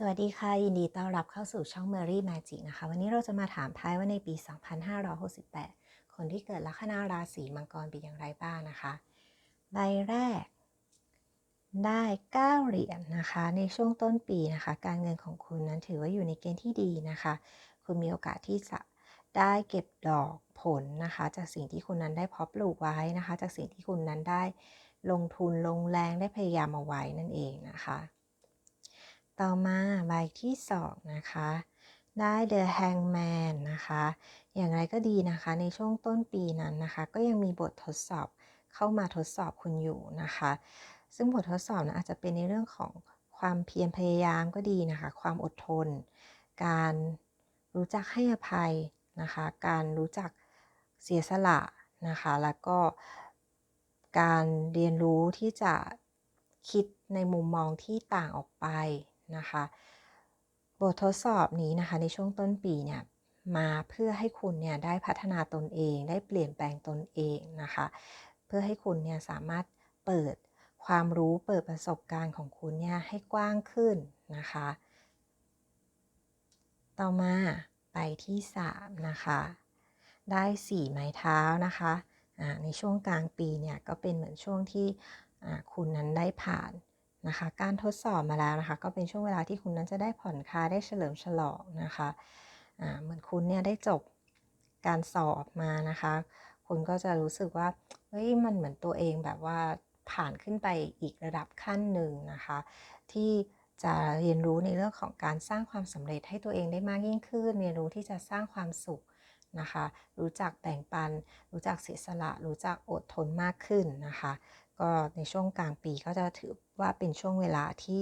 สวัสดีค่ะ ยินดีต้อนรับเข้าสู่ช่อง Mary Magic นะคะ วันนี้เราจะมาถามไพ่ว่าในปี 2568 คนที่เกิดลัคนาราศีมังกรเป็นอย่างไรบ้างนะคะ ใบแรก ได้ 9 เหรียญนนะคะ ในช่วงต้นปีนะคะ การเงินของคุณนั้นถือว่าอยู่ในเกณฑ์ที่ดีนะคะ คุณมีโอกาสที่จะได้เก็บดอกผลนะคะ จากสิ่งที่คุณนั้นได้เพาะปลูกไว้นะคะ จากสิ่งที่คุณนั้นได้ลงทุนลงแรงได้พยายามเอาไว้นั่นเองนะคะ ต่อมาใบที่ 2 นะคะ ได้ The Hangman นะคะ อย่างไรก็ดีนะคะในช่วงต้นปีนั้นนะคะ ก็ยังมีบททดสอบเข้ามาทดสอบคุณอยู่นะคะ ซึ่งบททดสอบนะอาจจะเป็นในเรื่องของความเพียรพยายามก็ดีนะคะ ความอดทน การรู้จักให้อภัยนะคะ การรู้จักเสียสละนะคะ แล้วก็การเรียนรู้ที่จะคิดในมุมมองที่ต่างออกไป นะคะ บททดสอบนี้นะคะในช่วงต้นปีเนี่ยมาเพื่อให้คุณเนี่ยได้พัฒนาตนเอง ได้เปลี่ยนแปลงตนเองนะคะ เพื่อให้คุณเนี่ยสามารถเปิดความรู้เปิดประสบการณ์ของคุณเนี่ยให้กว้างขึ้นนะคะ ต่อมาไปที่3นะคะได้ 4 ไม้เท้านะคะในช่วงกลางปีเนี่ยก็เป็นเหมือนช่วงที่คุณนั้นได้ผ่าน นะคะ การทดสอบมาแล้วนะคะ ก็เป็นช่วงเวลาที่คุณนั้นจะได้ผ่อนคลายได้เฉลิมฉลองนะคะเหมือนคุณเนี่ยได้จบการสอบมานะคะ คุณก็จะรู้สึกว่าเฮ้ยมันเหมือนตัวเองแบบว่าผ่านขึ้นไปอีกระดับขั้นหนึ่งนะคะ ที่จะเรียนรู้ในเรื่องของการสร้างความสำเร็จให้ตัวเองได้มากยิ่งขึ้น เรียนรู้ที่จะสร้างความสุขนะคะ รู้จักแบ่งปัน รู้จักเสียสละ รู้จักอดทนมากขึ้นนะคะ ก็ในช่วงกลางปีก็จะถือ ว่าเป็นช่วงเวลาที่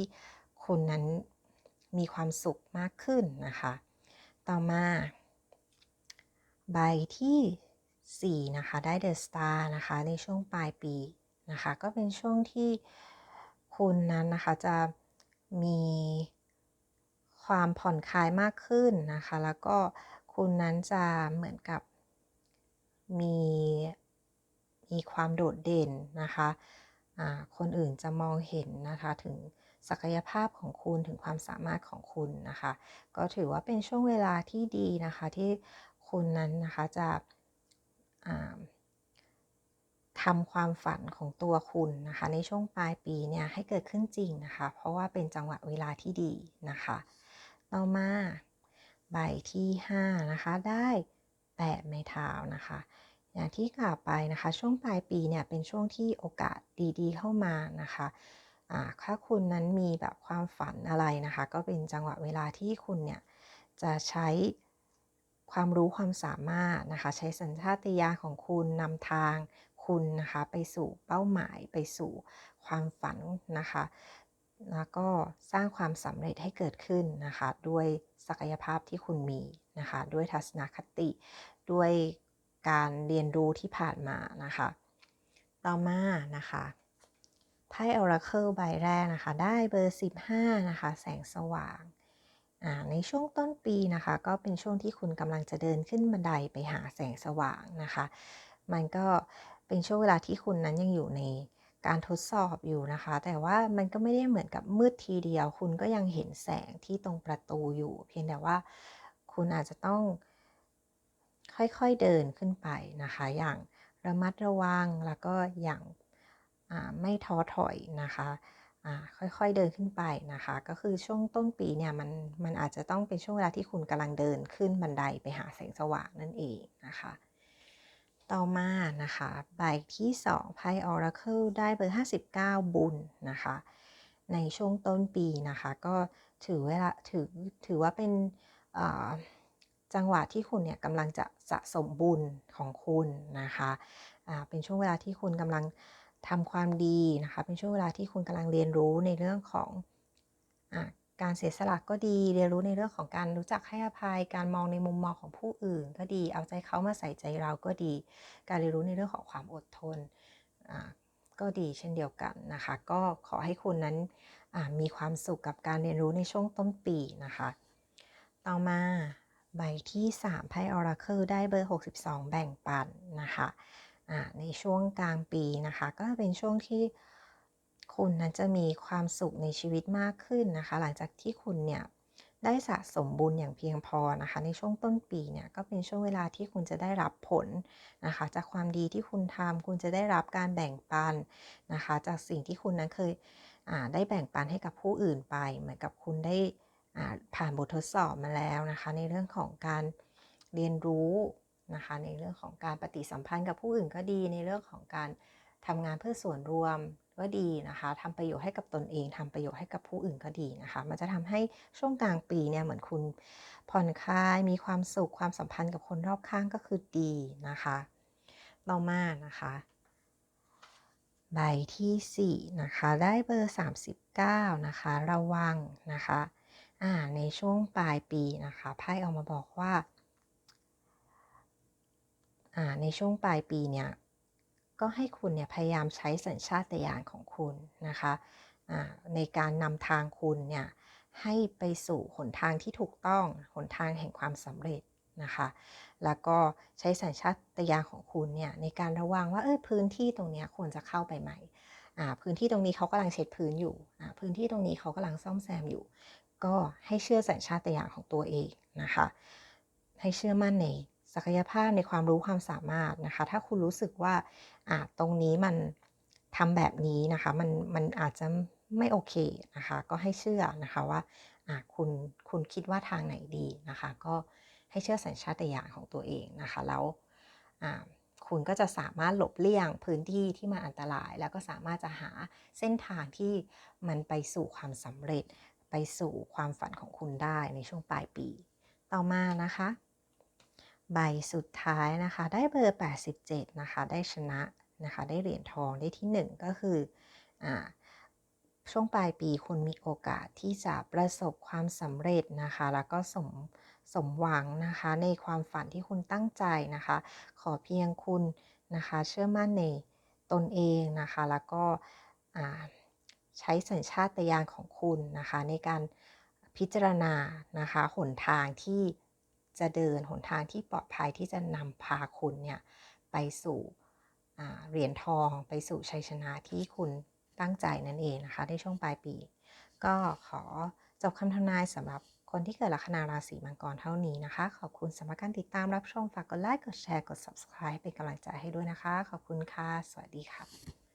คุณนั้นมีความสุขมากขึ้นนะคะ ต่อมา ใบที่ 4 นะคะ ได้เดอะสตาร์นะคะ ในช่วงปลายปีนะคะ ก็เป็นช่วงที่คุณนั้นนะคะจะมีความผ่อนคลายมากขึ้นนะคะ แล้วก็คุณนั้นจะเหมือนกับมีมีความโดดเด่นนะคะ คนอื่นจะมองเห็นนะคะถึงศักยภาพของคุณถึงความสามารถของคุณนะคะ ก็ถือว่าเป็นช่วงเวลาที่ดีนะคะที่คุณนั้นนะคะจะทำความฝันของตัวคุณนะคะ ในช่วงปลายปีเนี่ยให้เกิดขึ้นจริงนะคะ เพราะว่าเป็นจังหวะเวลาที่ดีนะคะ ต่อมาใบที่5นะคะได้8ไม้เท้านะคะ อย่างที่กล่าวไปนะคะ ช่วงปลายปีเนี่ยเป็นช่วงที่โอกาสดีๆ เข้ามานะคะถ้าคุณนั้นมีแบบความฝันอะไรนะคะ ก็เป็นจังหวะเวลาที่คุณเนี่ยจะใช้ความรู้ความสามารถนะคะ ใช้สัญชาตญาณของคุณนำทางคุณนะคะไปสู่เป้าหมายไปสู่ความฝันนะคะ แล้วก็สร้างความสำเร็จให้เกิดขึ้นนะคะ ด้วยศักยภาพที่คุณมีนะคะ ด้วยทัศนคติด้วย การเรียนรู้ที่ผ่านมานะคะ ต่อมานะคะไพ่ออราเคิลใบแรกนะคะ ได้เบอร์ 15 นะคะ แสงสว่างในช่วงต้นปีนะคะ ก็เป็นช่วงที่คุณกำลังจะเดินขึ้นบันไดไปหาแสงสว่างนะคะ มันก็เป็นช่วงเวลาที่คุณนั้นยังอยู่ในการทดสอบอยู่นะคะ แต่ว่ามันก็ไม่ได้เหมือนกับมืดทีเดียว คุณก็ยังเห็นแสงที่ตรงประตูอยู่ เพียงแต่ว่าคุณอาจจะต้อง ค่อยๆเดินขึ้นไปนะคะ อย่างระมัดระวังแล้วก็อย่างไม่ท้อถอยนะคะค่อยๆเดินขึ้นไปนะคะ ก็คือช่วงต้นปีเนี่ยมันมันอาจจะต้องเป็นช่วงเวลาที่คุณกำลังเดินขึ้นบันไดไปหาแสงสว่างนั่นเองนะคะ ต่อมานะคะใบที่2ไพ่ Oracle ได้เบอร์ 59 บุญนะคะ ในช่วงต้นปีนะคะ ก็ถือเวลาถือถือว่าเป็น จังหวะที่คุณเนี่ยกำลังจะสะสมบุญของคุณนะคะเป็นช่วงเวลาที่คุณกำลังทำความดีนะคะ เป็นช่วงเวลาที่คุณกำลังเรียนรู้ในเรื่องของอการเสียสละก็ดี เรียนรู้ในเรื่องของการรู้จักให้อภัย การมองในมุมมองของผู้อื่น ก็ดี เอาใจเขามาใส่ใจเราก็ดี การเรียนรู้ในเรื่องของความอดทนก็ดีเช่นเดียวกันนะคะ ก็ขอให้คุณนั้นมีความสุขกับการเรียนรู้ในช่วงต้นปีนะคะ ต่อมา ใบที่ 3 ไพ่ออราเคิลได้เบอร์ 62 แบ่งปันนะคะในช่วงกลางปีนะคะ ก็เป็นช่วงที่คุณนั้นจะมีความสุขในชีวิตมากขึ้นนะคะ หลังจากที่คุณเนี่ยได้สะสมบุญอย่างเพียงพอนะคะ ในช่วงต้นปีเนี่ยก็เป็นช่วงเวลาที่คุณจะได้รับผลนะคะ จากความดีที่คุณทำคุณจะได้รับการแบ่งปันนะคะ จากสิ่งที่คุณนั้นเคยได้แบ่งปันให้กับผู้อื่นไป เหมือนกับคุณได้ ผ่านบททดสอบมาแล้วนะคะ ในเรื่องของการเรียนรู้นะคะ ในเรื่องของการปฏิสัมพันธ์กับผู้อื่นก็ดี ในเรื่องของการทำงานเพื่อส่วนรวมก็ดีนะคะทำประโยชน์ให้กับตนเองทำประโยชน์ให้กับผู้อื่นก็ดีนะคะ มันจะทำให้ช่วงกลางปีเนี่ยเหมือนคุณผ่อนคลาย มีความสุข ความสัมพันธ์กับคนรอบข้างก็คือดีนะคะ ต่อมานะคะ ใบที่ 4 นะคะ ได้เบอร์ 39 นะคะ ระวังนะคะ ในช่วงปลายปีนะคะไพ่ออกมาบอกว่าในช่วงปลายปีเนี่ยก็ให้คุณเนี่ยพยายามใช้สัญชาตญาณของคุณนะคะในการนำทางคุณเนี่ยให้ไปสู่หนทางที่ถูกต้องหนทางแห่งความสำเร็จนะคะ แล้วก็ใช้สัญชาตญาณของคุณเนี่ยในการระวังว่าเออพื้นที่ตรงนี้ควรจะเข้าไปไหมพื้นที่ตรงนี้เขากำลังเช็ดพื้นอยู่ พื้นที่ตรงนี้เขากำลังซ่อมแซมอยู่ ก็ให้เชื่อสัญชาตญาณของตัวเองนะคะ ให้เชื่อมั่นในศักยภาพในความรู้ความสามารถนะคะ ถ้าคุณรู้สึกว่าอ่าตรงนี้มันทำแบบนี้นะคะมันมันอาจจะไม่โอเคนะคะ ก็ให้เชื่อนะคะว่าอ่าคุณคุณคิดว่าทางไหนดีนะคะ ก็ให้เชื่อสัญชาตญาณของตัวเองนะคะ แล้วอ่าคุณก็จะสามารถหลบเลี่ยงพื้นที่ที่มันอันตราย แล้วก็สามารถจะหาเส้นทางที่มันไปสู่ความสำเร็จ ไปสู่ความฝันของคุณได้ในช่วงปลายปี ต่อมานะคะ ใบสุดท้ายนะคะ ได้เบอร์ 87 นะคะ ได้ชนะนะคะ ได้เหรียญทองได้ที่ 1 ก็คืออช่วงปลายปีคุณมีโอกาสที่จะประสบความสำเร็จนะคะ แล้วก็สมสมหวังนะคะ ในความฝันที่คุณตั้งใจนะคะ ขอเพียงคุณนะคะ เชื่อมั่นในตนเองนะคะ แล้วก็ ใช้สัญชาตญาณของคุณนะคะ ในการพิจารณานะคะหนทางที่จะเดินหนทางที่ปลอดภัยที่จะนำพาคุณเนี่ยไปสู่เหรียญทองไปสู่ชัยชนะที่คุณตั้งใจนั่นเองนะคะในช่วงปลายปี ก็ขอจบคำทำนายสำหรับคนที่เกิดลัคนาราศีมังกรเท่านี้นะคะ ขอบคุณสำหรับการติดตามรับชมฝากกดไลค์กดแชร์กด subscribe เป็นกำลังใจให้ด้วยนะคะ ขอบคุณค่ะ สวัสดีค่ะ